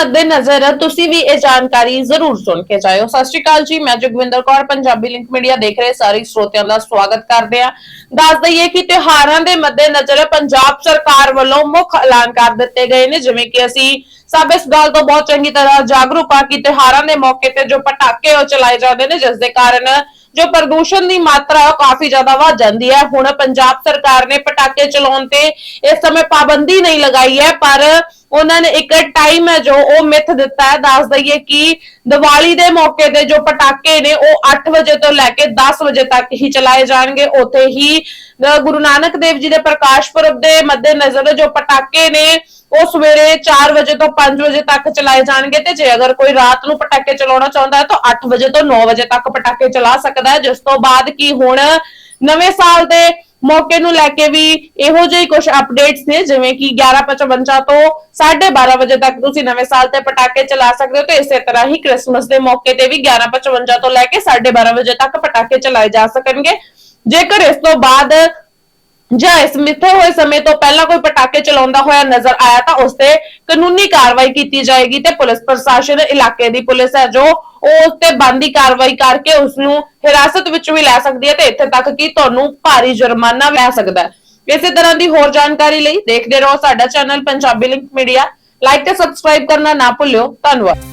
ਮੱਦੇਨਜ਼ਰ ਤੁਸੀਂ ਵੀ ਇਹ ਜਾਣਕਾਰੀ ਜ਼ਰੂਰ ਸੁਣ ਕੇ ਜਾਇਓ ਸਤਿ ਸ਼੍ਰੀ ਅਕਾਲ ਜੀ ਮੈਂ ਜਗਵਿੰਦਰ ਕੌਰ ਪੰਜਾਬੀ ਲਿੰਕ ਮੀਡੀਆ ਦੇਖ ਰਹੇ ਸਾਰੇ ਸਰੋਤਿਆਂ ਦਾ ਸਵਾਗਤ ਕਰਦੇ ਹਾਂ ਦੱਸ ਦਈਏ ਕਿ ਤਿਉਹਾਰਾਂ ਦੇ ਮੱਦੇਨਜ਼ਰ ਪੰਜਾਬ ਸਰਕਾਰ ਵੱਲੋਂ ਮੁੱਖ ਐਲਾਨ ਕਰ ਦਿੱਤੇ ਗਏ ਨੇ ਜਿਵੇਂ ਕਿ ਅਸੀਂ ਸਭ ਇਸ ਗੱਲ ਤੋਂ ਬਹੁਤ ਚੰਗੀ ਤਰ੍ਹਾਂ ਜਾਗਰੂਕ ਆ ਕਿ ਤਿਉਹਾਰਾਂ ਦੇ ਮੌਕੇ ਤੇ ਜੋ ਪਟਾਕੇ ਉਹ ਚਲਾਏ ਜਾਂਦੇ ਨੇ ਜਿਸ ਦੇ ਕਾਰਨ ਜੋ ਪ੍ਰਦੂਸ਼ਣ ਦੀ ਮਾਤਰਾ ਉਹ ਕਾਫੀ ਜ਼ਿਆਦਾ ਵੱਧ ਜਾਂਦੀ ਹੈ ਹੁਣ ਪੰਜਾਬ ਸਰਕਾਰ ਨੇ ਪਟਾਕੇ ਚਲਾਉਣ ਤੇ ਇਸ ਸਮੇਂ ਪਾਬੰਦੀ ਨਹੀਂ ਲਗਾਈ ਹੈ ਪਰ ਉਹਨਾਂ ਨੇ ਇੱਕ ਟਾਈਮ ਹੈ ਜੋ ਉਹ ਮਿੱਥ ਦਿੱਤਾ ਹੈ। ਦੱਸ ਦਈਏ ਕਿ ਦੀਵਾਲੀ ਦੇ ਮੌਕੇ ਤੇ ਜੋ ਪਟਾਕੇ ਨੇ, ਉਹ 8 ਵਜੇ ਤੋਂ ਲੈ ਕੇ 10 ਵਜੇ ਤੱਕ ਹੀ ਚਲਾਏ ਜਾਣਗੇ। ਉੱਥੇ ਹੀ ਗੁਰੂ ਨਾਨਕ ਦੇਵ ਜੀ ਦੇ ਪ੍ਰਕਾਸ਼ ਪੁਰਬ ਦੇ ਮੱਦੇਨਜ਼ਰ ਜੋ ਪਟਾਕੇ ਨੇ, ਉਹ ਸਵੇਰੇ 4 ਵਜੇ ਤੋਂ 5 ਵਜੇ ਤੱਕ ਚਲਾਏ ਜਾਣਗੇ ਤੇ ਜੇ ਅਗਰ ਕੋਈ ਰਾਤ ਨੂੰ ਪਟਾਕੇ ਚਲਾਉਣਾ ਚਾਹੁੰਦਾ ਹੈ ਤਾਂ 8 ਵਜੇ ਤੋਂ 9 ਵਜੇ ਤੱਕ ਪਟਾਕੇ ਚਲਾ ਸਕਦਾ ਹੈ। ਜਿਸ ਤੋਂ ਬਾਅਦ ਕੀ ਹੁਣ ਨਵੇਂ ਸਾਲ ਦੇ ਮੌਕੇ ਨੂੰ ਲੈ ਕੇ ਵੀ ਇਹੋ ਜਿਹੇ ਕੁਝ ਅਪਡੇਟਸ ਨੇ, ਜਿਵੇਂ ਕਿ 11:55 ਤੋਂ 12:30 ਵਜੇ ਤੱਕ ਤੁਸੀਂ ਨਵੇਂ ਸਾਲ ਤੇ ਪਟਾਕੇ ਚਲਾ ਸਕਦੇ ਹੋ ਤੇ ਇਸੇ ਤਰ੍ਹਾਂ ਹੀ ਕ੍ਰਿਸਮਸ ਦੇ ਮੌਕੇ ਤੇ ਵੀ 11:55 ਤੋਂ ਲੈ ਕੇ 12:30 ਵਜੇ ਤੱਕ ਪਟਾਕੇ ਚਲਾਏ ਜਾ ਸਕਣਗੇ। ਜੇਕਰ ਇਸ ਤੋਂ ਬਾਅਦ ਜਾਂ ਇਸ ਮਿੱਥੇ ਹੋਏ ਸਮੇਂ ਤੋਂ ਪਹਿਲਾਂ ਕੋਈ ਪਟਾਕੇ ਚਲਾਉਂਦਾ ਹੋਇਆ ਨਜ਼ਰ ਆਇਆ ਤਾਂ ਉਸ ਤੇ ਕਾਨੂੰਨੀ ਕਾਰਵਾਈ ਕੀਤੀ ਜਾਏਗੀ ਤੇ ਪੁਲਿਸ ਪ੍ਰਸ਼ਾਸਨ ਇਲਾਕੇ ਦੀ ਪੁਲਿਸ ਹੈ ਜੋ ਉਹ ਉਸ ਤੇ ਬੰਦੀ ਕਾਰਵਾਈ ਕਰਕੇ ਉਸ ਨੂੰ ਹਿਰਾਸਤ ਵਿੱਚ ਵੀ ਲੈ ਸਕਦੀ ਹੈ ਤੇ ਇੱਥੇ ਤੱਕ ਕਿ ਤੁਹਾਨੂੰ ਭਾਰੀ ਜੁਰਮਾਨਾ ਲੈ ਸਕਦਾ ਹੈ। ਇਸੇ ਤਰ੍ਹਾਂ ਦੀ ਹੋਰ ਜਾਣਕਾਰੀ ਲਈ ਦੇਖਦੇ ਰਹੋ ਸਾਡਾ channel Punjabi link media. Like ਤੇ ਸਬਸਕ੍ਰਾਈਬ ਕਰਨਾ ਨਾ ਭੁੱਲਿਓ। ਧੰਨਵਾਦ।